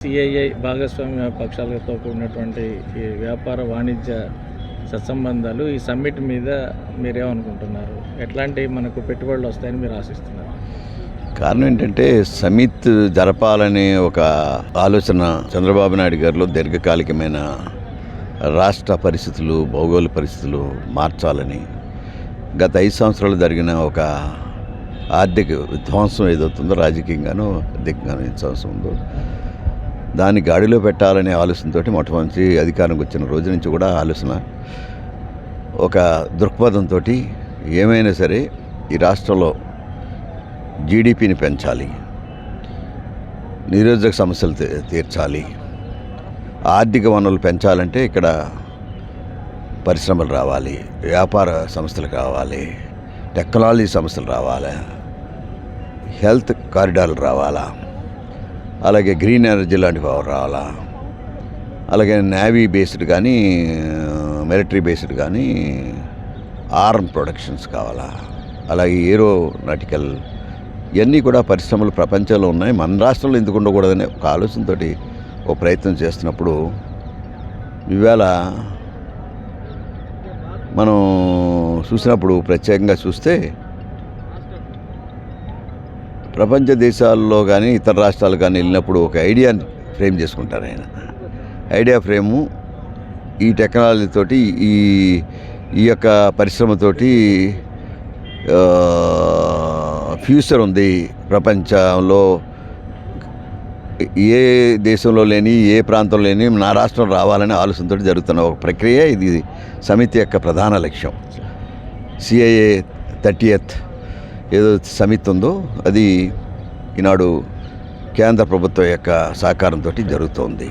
CII భాగస్వామ్య పక్షాలతో కూడినటువంటి ఈ వ్యాపార వాణిజ్య సత్సంబంధాలు ఈ సమ్మిట్ మీద మీరేమనుకుంటున్నారు? ఎట్లాంటి మనకు పెట్టుబడులు వస్తాయని మీరు ఆశిస్తున్నారు? కారణం ఏంటంటే సమిత్ జరపాలనే ఒక ఆలోచన చంద్రబాబు నాయుడు గారిలో దీర్ఘకాలికమైన రాష్ట్ర పరిస్థితులు భౌగోళిక పరిస్థితులు మార్చాలని గత ఐదు సంవత్సరాలు జరిగిన ఒక ఆర్థిక విధ్వంసం ఏదవుతుందో రాజకీయంగానూ ఆర్థికంగానూ విధ్వంసం ఉందో దాన్ని గాడిలో పెట్టాలనే ఆలోచనతో మొట్టమొదటి అధికారంకి వచ్చిన రోజు నుంచి కూడా ఆలోచన. ఒక దృక్పథంతో ఏమైనా సరే ఈ రాష్ట్రంలో జీడిపిని పెంచాలి. నిరుద్యోగ సమస్యలు తీ- తీర్చాలి. ఆర్థిక వనరులు పెంచాలంటే ఇక్కడ పరిశ్రమలు రావాలి. వ్యాపార సంస్థలు కావాలి. టెక్నాలజీ సంస్థలు రావాలి. హెల్త్ కారిడార్లు రావాలా. అలాగే గ్రీన్ ఎనర్జీ లాంటి పవర్ రావాలా అలాగే నేవీ బేస్డ్ కానీ మిలిటరీ బేస్డ్ కానీ ఆర్మ్ ప్రొడక్షన్స్ కావాలా? అలాగే ఏరోనాటికల్ ఇవన్నీ కూడా పరిశ్రమలు ప్రపంచంలో ఉన్నాయి. మన రాష్ట్రంలో ఎందుకు ఉండకూడదనే ఒక ఆలోచనతో ఒక ప్రయత్నం చేస్తున్నప్పుడు ఇవాళ మనం చూసినప్పుడు ప్రత్యేకంగా చూస్తే ప్రపంచ దేశాల్లో కానీ ఇతర రాష్ట్రాలు కానీ వెళ్ళినప్పుడు ఒక ఐడియాని ఫ్రేమ్ చేసుకుంటారు ఆయన. ఐడియా ఫ్రేము ఈ టెక్నాలజీతోటి ఈ ఈ యొక్క పరిశ్రమతోటి ఫ్యూచర్ ఉంది ప్రపంచంలో. ఏ దేశంలో లేని ఏ ప్రాంతంలో లేని నా రాష్ట్రం రావాలనే ఆలోచనతో జరుగుతున్న ఒక ప్రక్రియ. ఇది సమితి యొక్క ప్రధాన లక్ష్యం. సిఐఏ థర్టీయత్ ఏదో సమితి ఉందో అది ఈనాడు కేంద్ర ప్రభుత్వం యొక్క సహకారంతో జరుగుతోంది.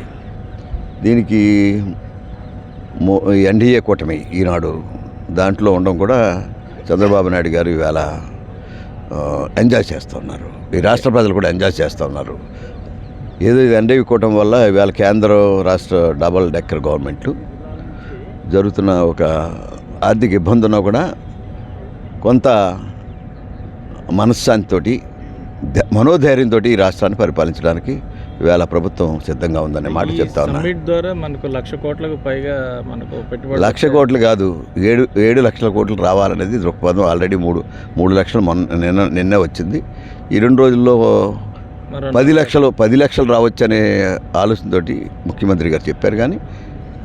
దీనికి మో ఎన్డీఏ కూటమి ఈనాడు దాంట్లో ఉండడం కూడా చంద్రబాబు నాయుడు గారు ఇవాళ ఎంజాయ్ చేస్తున్నారు. ఈ రాష్ట్ర ప్రజలు కూడా ఎంజాయ్ చేస్తున్నారు. ఏదో ఇది ఎన్డీఏ కూటమి వల్ల ఇవాళ కేంద్ర రాష్ట్ర డబల్ డెక్కర్ గవర్నమెంట్లు జరుగుతున్న ఒక ఆర్థిక ఇబ్బందున కూడా కొంత మనశ్శాంతితోటి ధ- మనోధైర్యంతో ఈ రాష్ట్రాన్ని పరిపాలించడానికి ఇవాళ ప్రభుత్వం సిద్ధంగా ఉందనే మాట చెప్తా ఉన్నా. ద్వారా మనకు లక్ష కోట్లకు పైగా మనకు పెట్టుబడి లక్ష కోట్లు కాదు ఏడు ఏడు లక్షల కోట్లు రావాలనేది దృక్పథం ఆల్రెడీ మూడు మూడు లక్షలు మొన్న నిన్న నిన్నే వచ్చింది. ఈ రెండు రోజుల్లో పది లక్షలు పది లక్షలు రావచ్చు అనే ఆలోచనతోటి ముఖ్యమంత్రి గారు చెప్పారు. కానీ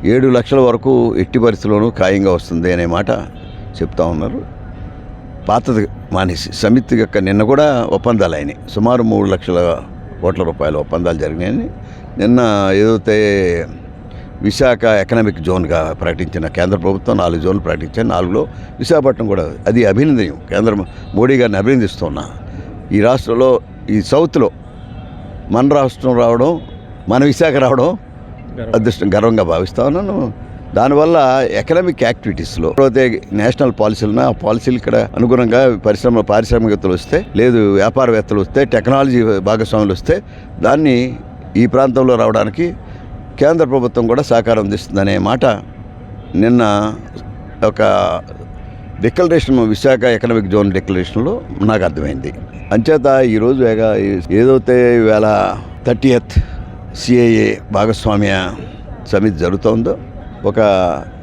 ఏడు లక్షల వరకు ఎట్టి పరిస్థితుల్లోనూ ఖాయంగా వస్తుంది అనే మాట చెప్తా ఉన్నారు. పాతది మానేసి సమితి యొక్క నిన్న కూడా ఒప్పందాలు అయినాయి. సుమారు మూడు లక్షల కోట్ల రూపాయల ఒప్పందాలు జరిగినాయని. నిన్న ఏదైతే విశాఖ ఎకనామిక్ జోన్గా ప్రకటించిన కేంద్ర ప్రభుత్వం నాలుగు జోన్లు ప్రకటించారు నాలుగులో విశాఖపట్నం కూడా అది అభినందనీయం. కేంద్ర మోడీ గారిని అభినందిస్తున్నా. ఈ రాష్ట్రంలో ఈ సౌత్లో మన రాష్ట్రం రావడం మన విశాఖ రావడం. అదృష్టం గర్వంగా భావిస్తా ఉన్నాను. దానివల్ల ఎకనామిక్ యాక్టివిటీస్లో అయితే నేషనల్ పాలసీలున్న ఆ పాలసీలు ఇక్కడ అనుగుణంగా పరిశ్రమ పారిశ్రామికవేత్తలు వస్తే లేదు వ్యాపారవేత్తలు వస్తే టెక్నాలజీ భాగస్వాములు వస్తే దాన్ని ఈ ప్రాంతంలో రావడానికి కేంద్ర ప్రభుత్వం కూడా సహకారం అందిస్తుందనే మాట నిన్న ఒక డిక్లరేషన్ విశాఖ ఎకనామిక్ జోన్ డిక్లరేషన్లో నాకు అర్థమైంది. అంచేత ఈరోజు ఏదైతే ఈవేళ థర్టీయత్ సిఐఏ భాగస్వామ్య సమితి జరుగుతోందో ఒక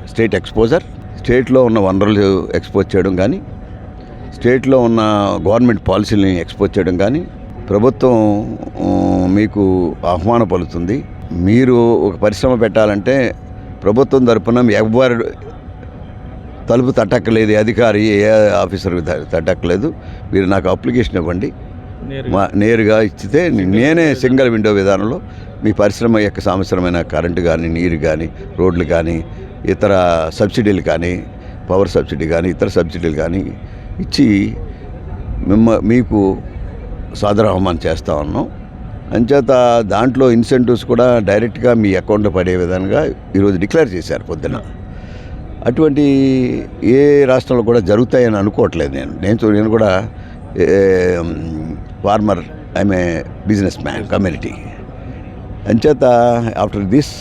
స్టేట్ ఎక్స్పోజర్. స్టేట్లో ఉన్న వనరులు ఎక్స్పోజ్ చేయడం కానీ స్టేట్లో ఉన్న గవర్నమెంట్ పాలసీలని ఎక్స్పోజ్ చేయడం కానీ ప్రభుత్వం మీకు ఆహ్వానం పలుకుతుంది. మీరు ఒక పరిశ్రమ పెట్టాలంటే ప్రభుత్వం తరపున ఎవ్వరు తలుపు తట్టక్కలేదు అధికారి ఏ ఆఫీసర్ తట్టక్కలేదు మీరు నాకు అప్లికేషన్ ఇవ్వండి. నేరుగా ఇచ్చితే నేనే సింగిల్ విండో విధానంలో మీ పరిశ్రమ యొక్క సంవత్సరమైన కరెంటు కానీ నీరు కానీ రోడ్లు కానీ ఇతర సబ్సిడీలు కానీ పవర్ సబ్సిడీ కానీ ఇతర సబ్సిడీలు కానీ ఇచ్చి మిమ్మ మీకు సాదరాహ్వానం చేస్తా ఉన్నాం. అంచేత దాంట్లో ఇన్సెంటివ్స్ కూడా డైరెక్ట్గా మీ అకౌంట్లో పడే విధంగా ఈరోజు డిక్లేర్ చేశారు పొద్దున. అటువంటి ఏ రాష్ట్రంలో కూడా జరుగుతాయని అనుకోవట్లేదు నేను. నేను చూ- నేను కూడా farmer I'm a business man community. అంచేత after this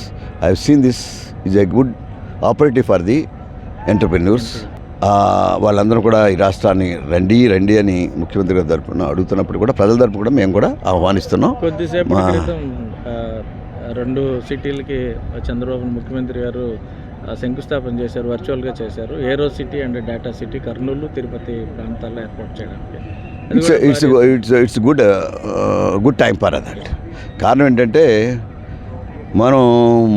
I seen this is a good opportunity for the entrepreneurs వాళ్ళందరూ కూడా ఈ రాష్ట్రాన్ని రండి రండి అని ముఖ్యమంత్రి గారి తరపున అడుగుతున్నప్పుడు కూడా ప్రజల తరపు కూడా మేము కూడా ఆహ్వానిస్తున్నాం. కొద్దిసేపు రెండు సిటీలకి చంద్రబాబు ముఖ్యమంత్రి గారు శంకుస్థాపన చేశారు వర్చువల్గా చేశారు. Aero city and data city Kurnool Tirupati ప్రాంతాల్లో ఏర్పాటు చేయడానికి. It's it's it's good good time for that కారణం ఏంటంటే మనం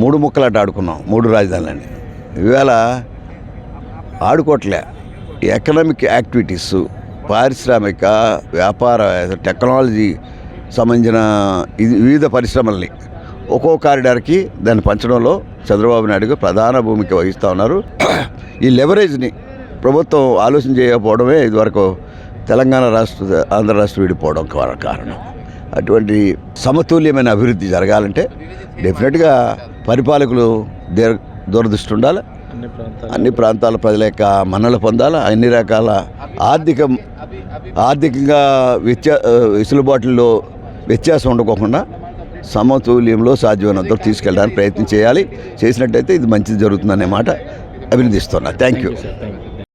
మూడు ముక్కలాట ఆడుకున్నాం మూడు రాజధానులని. ఇవాళ ఆడుకోవట్లే. ఎకనామిక్ యాక్టివిటీస్ పారిశ్రామిక వ్యాపార టెక్నాలజీ సంబంధించిన ఇది వివిధ పరిశ్రమల్ని ఒక్కో కారిడార్కి దాన్ని పంచడంలో చంద్రబాబు నాయుడుకు ప్రధాన భూమిక వహిస్తూ ఉన్నారు. ఈ లెవరేజ్ని ప్రభుత్వం ఆలోచన చేయకపోవడమే ఇదివరకు తెలంగాణ రాష్ట్ర ఆంధ్ర రాష్ట్రం విడిపోవడం కారణం. అటువంటి సమతుల్యమైన అభివృద్ధి జరగాలంటే డెఫినెట్గా పరిపాలకులు దీర్ దూరదృష్టి ఉండాలి. అన్ని ప్రాంతాలు. ప్రజల యొక్క మన్నలు పొందాలి అన్ని రకాల ఆర్థిక ఆర్థికంగా వ్యత్యా వెసులుబాటుల్లో వ్యత్యాసం ఉండకోకుండా సమతుల్యంలో సాధ్యమైనంత తీసుకెళ్ళడానికి ప్రయత్నం చేయాలి. చేసినట్టయితే ఇది మంచిది జరుగుతుందనే మాట అభినందిస్తున్నా. Thank you.